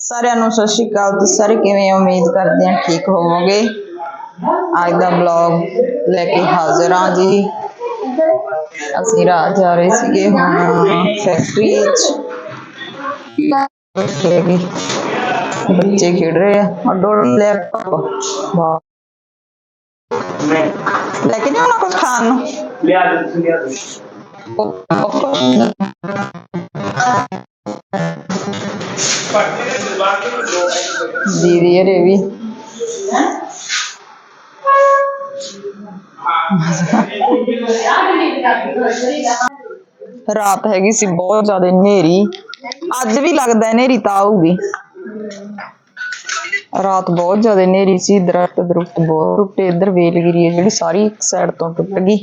ਸਾਰਿਆਂ ਨੂੰ ਸਤਿ ਸ਼੍ਰੀ ਅਕਾਲ। ਤੁਸੀਂ ਸਾਰੇ ਕਿਵੇਂ ਉਮੀਦ ਕਰਦੇ ਹਾਂ ਠੀਕ ਹੋਵੋਗੇ? ਅੱਜ ਦਾ ਬਲੌਗ ਲੈ ਕੇ ਹਾਜ਼ਰ ਹਾਂ ਜੀ। ਅਸੀਂ ਰਾਤ ਜਾ ਰਹੇ ਸੀਗੇ ਹੁਣ ਫੈਕਟਰੀ ਵਿੱਚ। ਬੱਚੇ ਖੇਡ ਰਹੇ ਆ। ਅੱਡੋ ਲੈਪਟਾਪ ਵਾਹ ਲੈ ਕੇ ਜਾਣਾ ਕੁਝ ਖਾਣ ਨੂੰ। ਲਿਆ ਲਿਆ ਰਾਤ ਹੈਗੀ ਸੀ, ਬਹੁਤ ਜ਼ਿਆਦਾ ਹਨੇਰੀ। ਅੱਜ ਵੀ ਲੱਗਦਾ ਹਨੇਰੀ, ਤਾਂ ਆਊਗੀ। ਰਾਤ ਬਹੁਤ ਜ਼ਿਆਦਾ ਹਨੇਰੀ ਸੀ ਦਰਖਤ ਦਰਖਤ ਬਹੁਤ ਟੁੱਟੇ, ਇੱਧਰ ਵੇਲਗਿਰੀ ਹੈ ਜਿਹੜੀ ਸਾਰੀ ਇੱਕ ਸਾਈਡ ਤੋਂ ਟੁੱਟ ਗਈ।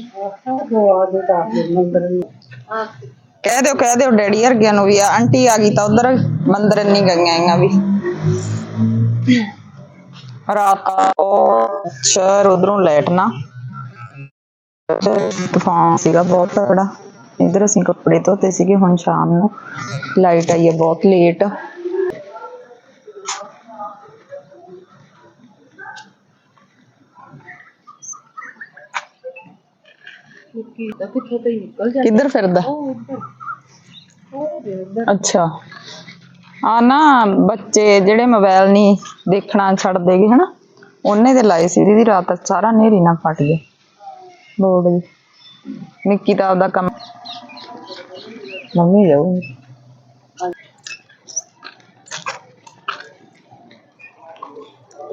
ਕਹਿ ਦਿਓ ਕਹਿ ਦਿਓ, ਡੈਡੀ ਵਰਗਿਆਂ ਨੂੰ ਵੀ ਆ, ਆਂਟੀ ਆ ਗਈ ਤਾਂ ਉਧਰ ਮੰਦਰ ਨਹੀਂ ਗਈਆਂ ਆਈਆਂ ਵੀ। ਰਾਤ ਉਹ ਸ਼ਹਿਰ ਉਧਰੋਂ ਲੈਟ ਨਾ। ਤੂਫਾਨ ਸੀਗਾ, ਬਹੁਤ ਤਗੜਾ ਇਧਰ ਅਸੀਂ ਕੱਪੜੇ ਧੋਤੇ ਸੀਗੇ, ਹੁਣ ਸ਼ਾਮ ਨੂੰ ਲਾਈਟ ਆਈ ਹੈ ਬਹੁਤ ਲੇਟ ਕਿੱਧਰ ਫਿਰਦਾ? ਅੱਛਾ। ਆ ਨਾ ਬੱਚੇ ਜਿਹੜੇ ਮੋਬਾਈਲ ਨਹੀਂ ਦੇਖਣਾ ਛੱਡ ਦੇਗੇ ਹਨਾ? ਉਹਨੇ ਤੇ ਲਾਏ ਸੀ ਦੀਦੀ, ਰਾਤ ਸਾਰਾ ਨੇਰੀ ਨਾ ਫਟ ਗਏ। ਬੋਰਡ ਜੀ। ਨਿੱਕੀ ਤਾਂ ਆਪਦਾ ਕੰਮ ਮੰਮੀ ਜਾਊ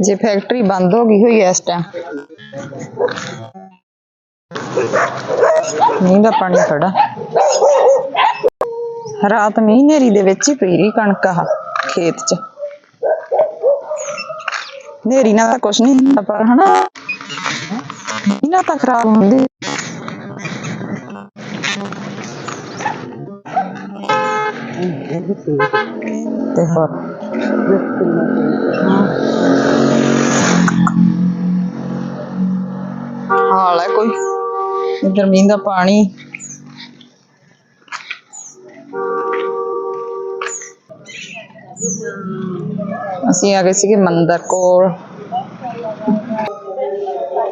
ਜੇ ਫੈਕਟਰੀ ਬੰਦ ਹੋ ਗਈ ਹੋਈ ਐ ਇਸ ਟਾਈਮ ਮੀਂਹ ਦਾ ਪਾਣੀ ਖੜਾ। ਰਾਤ ਮੀਂਹ ਹਨੇਰੀ ਦੇ ਵਿੱਚ ਹੀ ਪਈ ਰਹੀ ਕਣਕ ਆ ਖੇਤ 'ਚ। ਹਨੇਰੀ ਨਾਲ ਤਾਂ ਕੁਛ ਨਹੀਂ ਹੁੰਦਾ ਪਰ ਹਨਾ। ਨਾਲ ਤਾਂ ਖਰਾਬ ਹੁੰਦੀ। ਤੇ ਹੋਰ? ਹਾਲ ਹੈ ਕੋਈ? ਇਧਰ ਮੀਂਹ ਦਾ ਪਾਣੀ। ਅਸੀਂ ਆ ਗਏ ਸੀਗੇ ਮੰਦਰ ਕੋਲ।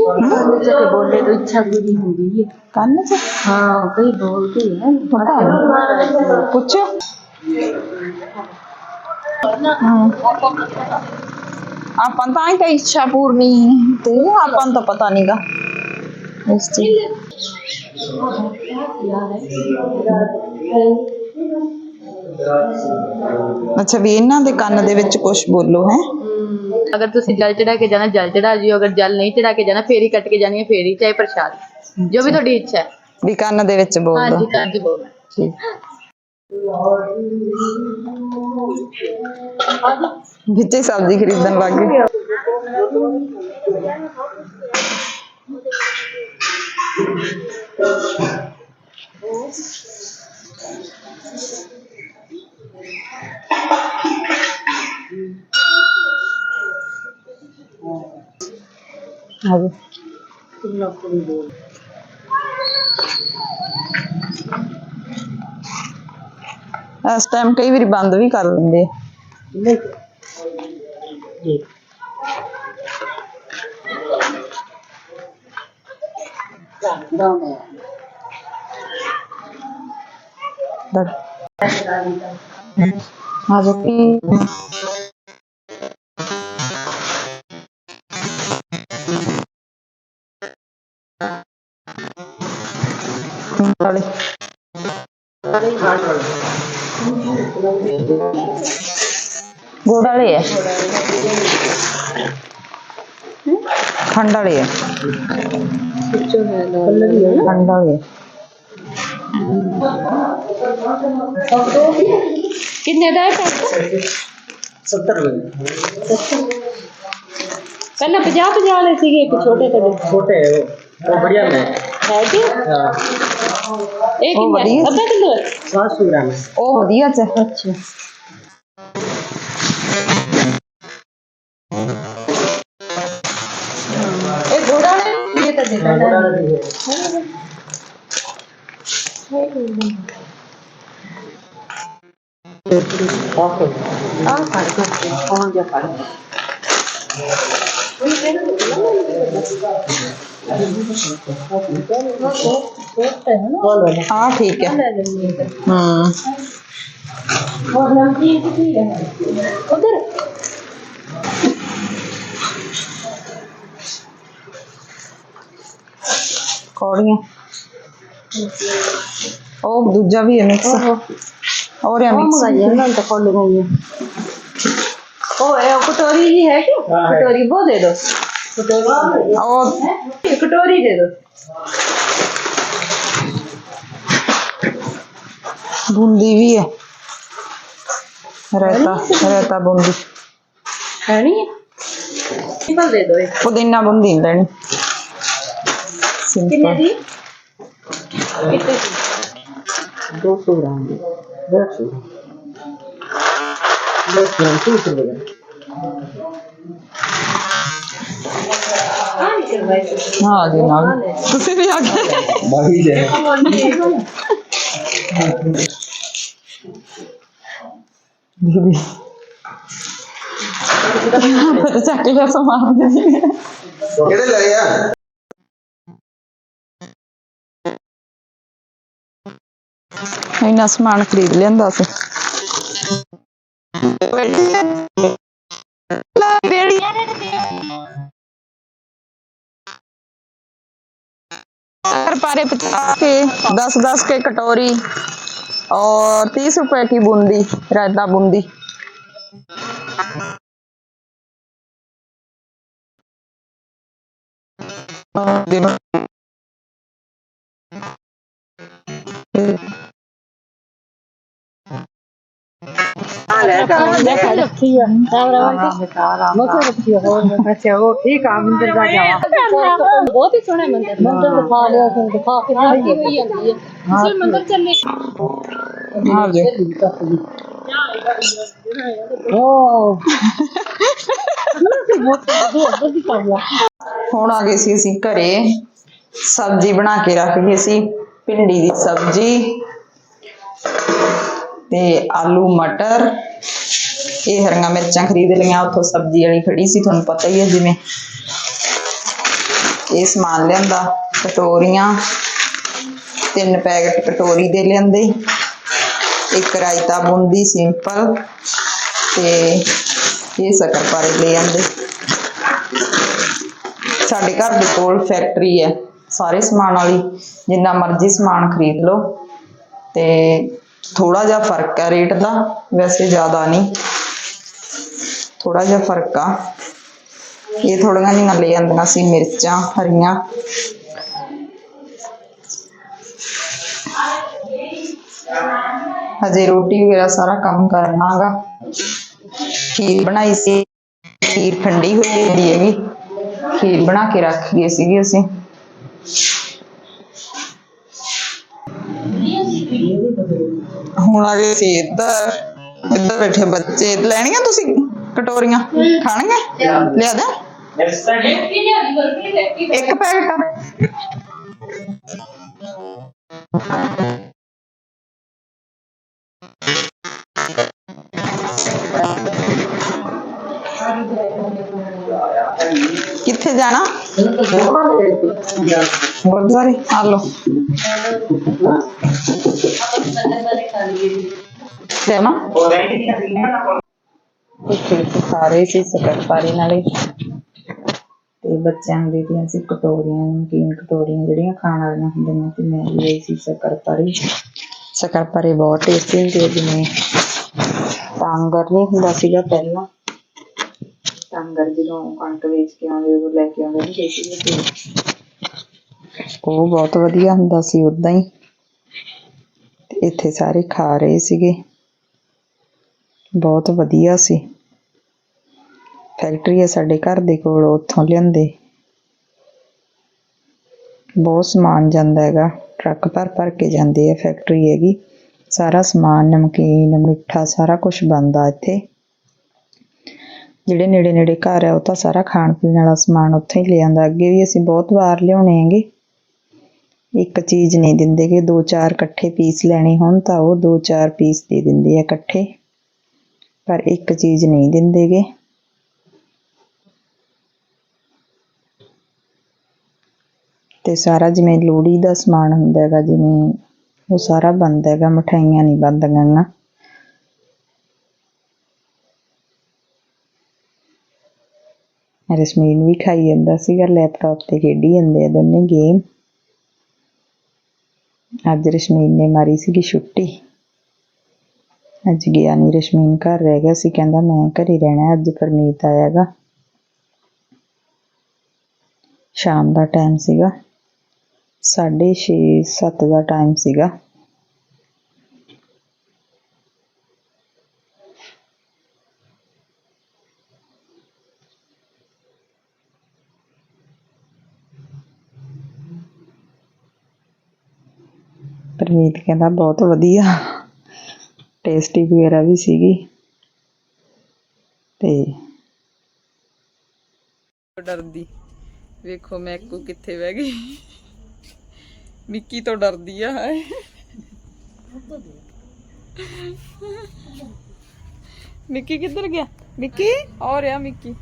ਕੰਨ ਚ ਬੋਲੇ ਤੋਂ ਇੱਛਾ ਪੂਰੀ ਹੁੰਦੀ ਹੈ ਕੰਨ 'ਚ ਹਾਂ ਕਈ ਬੋਲਦੇ ਹੈ ਪਤਾ ਨਹੀਂ ਪੁੱਛੋ ਆਪਾਂ ਤਾਂ ਹੀ ਤਾਂ ਇੱਛਾ ਪੂਰਨੀ। ਤੇ ਆਪਾਂ ਨੂੰ ਤਾਂ ਪਤਾ ਨਹੀਂਗਾ ਇਸ ਚੀਜ਼। ਅੱਛਾ ਵੀ ਇਹਨਾਂ ਦੇ ਕੰਨ ਦੇ ਵਿੱਚ ਕੁਝ ਬੋਲੋ ਹੈ। ਅਗਰ ਤੁਸੀਂ ਜਲ ਚੜਾ ਕੇ ਜਾਣਾ ਜਲ ਚੜਾ ਜਿਓ ਅਗਰ ਜਲ ਨਹੀਂ ਚੜਾ ਕੇ ਜਾਣਾ ਫੇਰੀ ਕੱਟ ਕੇ ਜਾਣੀ ਹੈ ਫੇਰੀ ਚਾਹੇ ਪ੍ਰਸ਼ਾਦ। ਜੋ ਵੀ ਤੁਹਾਡੀ ਇੱਛਾ ਹੈ। ਵੀ ਕੰਨ ਦੇ ਵਿੱਚ ਬੋਲ। ਹਾਂਜੀ ਦੋ ਹਾਂਜੀ ਬੋਲ। ਠੀਕ। ਵਿੱਚੇ ਸਬਜ਼ੀ ਖਰੀਦਣ ਲੱਗ ਗਏ। ਆ ਗਏ ਇਸ ਟਾਈਮ ਕਈ ਵਾਰੀ ਬੰਦ ਵੀ ਕਰ ਲੈਂਦੇ ਆ। ਆ ਜੋ ਕੀ ਵਾਲੇ ਗੁੜ ਵਾਲੇ तो कितने डाय सत्तर पहले पचास पचास ले थे एक छोटे थे छोटे वो। वो बढ़िया में। है कि? हाँ। एक बढ़िया अद्धा किलो है 700 ग्राम है। ओ बढ़िया से। अच्छा। एक घोड़ा है? ये तो देखा हाँ, है ਆ ਫੜ ਕੇ ਪਹੁੰਚ ਜਾ ਫੜ ਹਾਂ ਠੀਕ ਹੈ। ਹਾਂ। ਹੋਰ ਲੰਬੀ ਕਿੱਥੇ ਹੈ ਉਧਰ। ਕੌੜੀਆਂ। ਉਹ ਦੂਜਾ ਵੀ ਹੈ ਮਿਕਸ और यहाँ मिक्स ओ ए, कटोरी ही है क्या हाँ है। कटोरी वो दे दो कटोरी और कटोरी दे दो बूंदी भी है रायता रायता बूंदी है नहीं सिंपल दे दो एक पुदीना बूंदी नहीं लेनी कितने सिंपल दी कितने दी 200 ग्राम Gerçi. Dört kilometre bitirmedim. Ah, genau. Das sind wir ja. Beide. Baby. Better check it out from Army. Get it, yeah. ਇੰਨਾ ਸਮਾਨ ਖਰੀਦ ਲਿਆਂਦਾ ਸੀ शक्कर पारे पचास के दस दस के कटोरी और तीस रुपए की बूंदी रायता बूंदी रखी ਲੈ ਕਰ। ਰੱਖੀ ਆ। ਮਕਰ ਰੱਖੀ ਹੋਰ ਅੱਛਾ ਉਹ ਠੀਕ ਆ ਮੰਦਰ ਦਾ ਜਾਵਾ ਬਹੁਤ ਹੀ ਸੋਹਣਾ ਮੰਦਰ ਮੰਦਰ ਦਿਖਾ ਲਿਆ ਤੁਹਾਨੂੰ ਦਿਖਾ ਕੇ ਹਾਂ ਕੀ ਹੋਈ ਜਾਂਦੀ ਹੈ ਤੁਸੀਂ ਮੰਦਰ ਚੱਲੇ। ਹਾਂ ਜੀ ਉਹ ਹੁਣ ਆ ਗਏ ਸੀ ਅਸੀਂ ਘਰੇ। ਸਬਜ਼ੀ ਬਣਾ ਕੇ ਰੱਖ ਗਏ ਸੀ ਭਿੰਡੀ ਦੀ ਸਬਜ਼ੀ ਤੇ ਆਲੂ ਮਟਰ ਇਹ ਹਰੀਆਂ ਮਿਰਚਾਂ ਖਰੀਦ ਲਈਆਂ, ਉੱਥੋਂ ਸਬਜ਼ੀ ਵਾਲੀ ਖੜੀ ਸੀ, ਤੁਹਾਨੂੰ ਪਤਾ ਹੀ ਹੈ ਜਿਵੇਂ। ਇਹ ਸਮਾਨ ਲਿਆਂਦਾ, ਕਟੋਰੀਆਂ, ਤਿੰਨ ਪੈਕਟ ਕਟੋਰੀ ਦੇ ਲਿਆਂਦੇ। ਇੱਕ ਰਾਇਤਾ ਬੂੰਦੀ ਸਿੰਪਲ ਤੇ ਇਹ ਸ਼ੱਕਰਪਾਰੇ ਲੈ ਆਂਦੇ। ਸਾਡੇ ਘਰ ਦੇ ਕੋਲ ਫੈਕਟਰੀ ਹੈ, ਸਾਰੇ ਸਮਾਨ ਵਾਲੀ, ਜਿੰਨਾ ਮਰਜ਼ੀ ਸਮਾਨ ਖਰੀਦ ਲਓ। ਤੇ ਥੋੜਾ ਜਿਹਾ ਫ਼ਰਕ ਹੈ ਰੇਟ ਦਾ, ਵੈਸੇ ਜ਼ਿਆਦਾ ਨਹੀਂ। ਥੋੜਾ ਜਿਹਾ ਫ਼ਰਕ ਆ। ਇਹ ਥੋੜੀਆਂ ਜਿਹੀਆਂ ਲੈ ਜਾਂਦੀਆਂ ਸੀ, ਮਿਰਚਾਂ, ਹਰੀਆਂ। ਹਜੇ ਰੋਟੀ ਵਗੈਰਾ ਸਾਰਾ ਕੰਮ ਕਰਨਾਗਾ ਖੀਰ ਬਣਾਈ ਸੀ। ਖੀਰ ਠੰਡੀ ਹੋਈ ਹੁੰਦੀ ਹੈਗੀ ਖੀਰ ਬਣਾ ਕੇ ਰੱਖ ਗਏ ਸੀਗੇ ਅਸੀਂ। ਹੁਣ ਆ ਗਏ ਸੀ ਇੱਧਰ ਇੱਧਰ ਬੈਠੇ ਬੱਚੇ। ਲੈਣੀਆਂ ਤੁਸੀਂ ਕਟੋਰੀਆਂ? ਖਾਣੀਆਂ? ਲਿਆ ਦੇ। ਇੱਕ ਪੈਕਟ ਕਿੱਥੇ ਜਾਣਾ? ਗੁਰਦੁਆਰੇ ਆ ਲੋ ਦੇਵਾ ਇੱਥੇ ਸਾਰੇ ਸੀ ਸਕਰਪਾਰੀ ਨਾਲੇ ਤੇ ਬੱਚਿਆਂ ਨੂੰ ਦੇ ਦਿੱਤੀਆਂ ਸੀ ਕਟੋਰੀਆਂ ਨਮਕੀਨ ਕਟੋਰੀਆਂ ਜਿਹੜੀਆਂ ਖਾਣ ਵਾਲੀਆਂ ਹੁੰਦੀਆਂ ਤੇ ਮੈਂ ਵੀ ਲਈ ਸੀ ਸਕਰਪਾਰੀ ਸਕਰਪਾਰੀ ਬਹੁਤ ਟੇਸਟੀ ਹੁੰਦੀ ਹੈ ਜਿਵੇਂ ਟਾਂਗਰ ਨਹੀਂ ਹੁੰਦਾ ਸੀਗਾ ਪਹਿਲਾਂ ਟਾਂਗਰ ਜਦੋਂ ਕਣਕ ਵੇਚ ਕੇ ਆਉਂਦੇ, ਉਦੋਂ ਲੈ ਕੇ ਆਉਂਦੇ ਹੁੰਦੇ ਸੀ ਤੇ ਉਹ ਬਹੁਤ ਵਧੀਆ ਹੁੰਦਾ ਸੀ ਉਦਾਂ ਹੀ। ਤੇ ਇੱਥੇ ਸਾਰੇ ਖਾ ਰਹੇ ਸੀਗੇ। ਬਹੁਤ ਵਧੀਆ ਸੀ। ਫੈਕਟਰੀ ਹੈ ਸਾਡੇ ਘਰ ਦੇ ਕੋਲ, ਉੱਥੋਂ ਲਿਆਂਦੇ। ਬਹੁਤ ਸਮਾਨ ਜਾਂਦਾ ਹੈਗਾ। ਟਰੱਕ ਭਰ ਭਰ ਕੇ ਜਾਂਦੇ ਆ ਫੈਕਟਰੀ ਹੈਗੀ। ਸਾਰਾ ਸਮਾਨ, ਨਮਕੀਨ, ਮਿੱਠਾ ਸਾਰਾ ਕੁਝ ਬਣਦਾ ਇੱਥੇ। ਜਿਹੜੇ ਨੇੜੇ ਨੇੜੇ ਘਰ ਆ, ਉਹ ਤਾਂ ਸਾਰਾ ਖਾਣ ਪੀਣ ਵਾਲਾ ਸਮਾਨ ਉੱਥੇ ਹੀ ਲਿਆਂਦਾ ਅੱਗੇ ਵੀ ਅਸੀਂ ਬਹੁਤ ਵਾਰ ਲਿਆਉਣੇ ਹੈਗੇ। ਇੱਕ ਚੀਜ਼ ਨਹੀਂ ਦਿੰਦੇ ਕਿ ਦੋ ਚਾਰ ਇਕੱਠੇ ਪੀਸ ਲੈਣੇ ਹੋਣ ਤਾਂ ਉਹ ਦੋ ਚਾਰ ਪੀਸ ਦੇ ਦਿੰਦੇ ਆ ਇਕੱਠੇ। ਪਰ ਇੱਕ ਚੀਜ਼ ਨਹੀਂ ਦਿੰਦੇਗੇ। ਤੇ ਸਾਰਾ ਜਿਵੇਂ ਲੋਹੜੀ ਦਾ ਸਮਾਨ ਹੁੰਦਾ ਹੈਗਾ, ਜਿਵੇਂ ਉਹ ਸਾਰਾ ਬਣਦਾ ਹੈਗਾ ਮਠਾਈਆਂ ਨਹੀਂ ਬੰਦ ਗਈਆਂ ਰਸਮੀਨ ਵੀ ਖਾਈ ਜਾਂਦਾ ਸੀਗਾ ਲੈਪਟਾਪ ਤੇ ਖੇਡੀ ਜਾਂਦੇ ਆ ਦੋਨੇ ਗੇਮ ਅੱਜ ਰਸ਼ਮੀਨ ਨੇ ਮਾਰੀ ਸੀਗੀ ਛੁੱਟੀ। ਅੱਜ ਗਿਆ ਨਹੀਂ ਰਸ਼ਮੀਨ, ਘਰ ਰਹਿ ਗਿਆ ਸੀ, ਕਹਿੰਦਾ ਮੈਂ ਘਰੇ ਰਹਿਣਾ, ਅੱਜ ਪਰਮੀਤ ਆਇਆਗਾ। ਸ਼ਾਮ ਦਾ ਟਾਈਮ ਸੀਗਾ, ਸਾਢੇ ਛੇ ਸੱਤ ਦਾ ਟਾਈਮ ਸੀਗਾ। ਪਰਮੀਤ ਕਹਿੰਦਾ ਬਹੁਤ ਵਧੀਆ। ਟੇਸਟੀ ਵਗੈਰਾ ਵੀ ਸੀਗੀ। ਤੇ ਡਰਦੀ। ਵੇਖੋ ਮੈਕੂ ਕਿੱਥੇ ਬਹਿ ਗਈ। ਮਿੱਕੀ ਤੋਂ ਡਰਦੀ ਆ, ਹਾਏ। ਮਿੱਕੀ ਕਿੱਧਰ ਗਿਆ? ਮਿੱਕੀ ਆ ਰਿਹਾ ਮਿੱਕੀ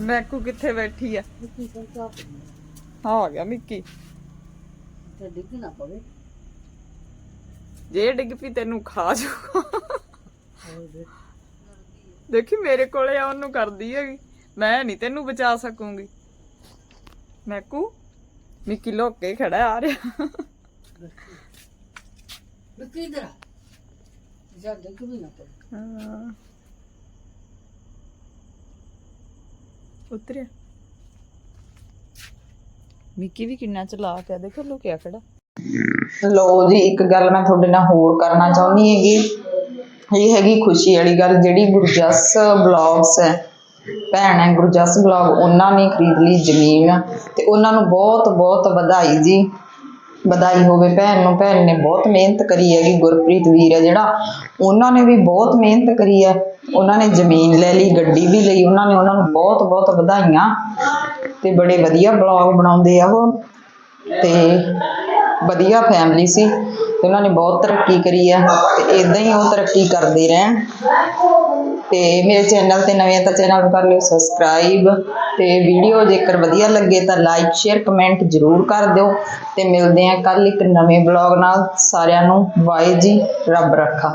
ਮੈਕੂ ਕਿੱਥੇ ਬੈਠੀ ਆ? ਆ ਗਿਆ ਮਿੱਕੀ ਤੇ ਡਿੱਗ ਨਾ ਪਵੇ। ਜੇ ਡਿੱਗ ਪਈ ਤੈਨੂੰ ਖਾ ਜਾਊਗਾ ਦੇਖੀ ਮੇਰੇ ਕੋਲੇ ਆ ਉਹਨੂੰ ਕਰਦੀ ਹੈਗੀ। ਮੈਂ ਨਹੀਂ ਤੈਨੂੰ ਬਚਾ ਸਕੂੰਗੀ। ਮੈਕੂ ਮਿੱਕੀ ਲੁੱਕ ਕੇ ਖੜਾ ਆ ਰਿਹਾ। ਡਿੱਗ ਇਧਰ ਜਾ ਡਿੱਗ ਵੀ ਨਾ ਪਵੇ। ਹਾਂ। ਉਤਰਿਆ। ਮਿੱਕੀ ਵੀ ਕਿੰਨਾ ਚਲਾਕ ਹੈ ਦੇਖੋ ਲੁਕਿਆ ਖੜਾ। ਲੋ ਜੀ, ਇੱਕ ਗੱਲ ਮੈਂ ਤੁਹਾਡੇ ਨਾਲ ਹੋਰ ਕਰਨਾ ਚਾਹੁੰਦੀ ਹੈਗੀ। ਇਹ ਹੈਗੀ ਖੁਸ਼ੀ ਵਾਲੀ ਗੱਲ, ਜਿਹੜੀ ਗੁਰਜਸ ਬਲੌਗਸ ਹੈ। ਭੈਣ ਹੈ, ਗੁਰਜਸ ਬਲੌਗ, ਉਹਨਾਂ ਨੇ ਖਰੀਦ ਲਈ ਜ਼ਮੀਨ ਤੇ ਉਹਨਾਂ ਨੂੰ ਬਹੁਤ ਬਹੁਤ ਵਧਾਈ ਜੀ। ਵਧਾਈ ਹੋਵੇ ਭੈਣ ਨੂੰ, ਭੈਣ ਨੇ ਬਹੁਤ ਮਿਹਨਤ ਕਰੀ ਹੈਗੀ, ਗੁਰਪ੍ਰੀਤ ਵੀਰ ਹੈ ਜਿਹੜਾ। ਉਹਨਾਂ ਨੇ ਵੀ ਬਹੁਤ ਮਿਹਨਤ ਕਰੀ ਹੈ। ਉਹਨਾਂ ਨੇ ਜ਼ਮੀਨ ਲੈ ਲਈ, ਗੱਡੀ ਵੀ ਲਈ, ਉਹਨਾਂ ਨੇ ਉਹਨਾਂ ਨੂੰ ਬਹੁਤ ਬਹੁਤ ਵਧਾਈਆਂ ਤੇ ਬੜੇ ਵਧੀਆ ਬਲੌਗ ਬਣਾਉਂਦੇ ਆ ਉਹ ਤੇ ਵਧੀਆ ਫੈਮਿਲੀ ਸੀ ਤੇ ਉਹਨਾਂ ਨੇ ਬਹੁਤ ਤਰੱਕੀ ਕਰੀ ਆ ਤੇ ਇਦਾਂ ਹੀ ਉਹ ਤਰੱਕੀ ਕਰਦੇ ਰਹਿਣ ਤੇ ਮੇਰੇ ਚੈਨਲ ਤੇ ਨਵੇਂ ਤਾਂ ਚੈਨਲ ਨੂੰ ਕਰ ਲਿਓ ਸਬਸਕ੍ਰਾਈਬ ਤੇ ਵੀਡੀਓ ਜੇਕਰ ਵਧੀਆ ਲੱਗੇ ਤਾਂ ਲਾਈਕ ਸ਼ੇਅਰ ਕਮੈਂਟ ਜ਼ਰੂਰ ਕਰ ਦਿਓ ਤੇ ਮਿਲਦੇ ਆ ਕੱਲ ਇੱਕ ਨਵੇਂ ਬਲੌਗ ਨਾਲ। ਸਾਰਿਆਂ ਨੂੰ ਬਾਏ ਜੀ, ਰੱਬ ਰੱਖਾ।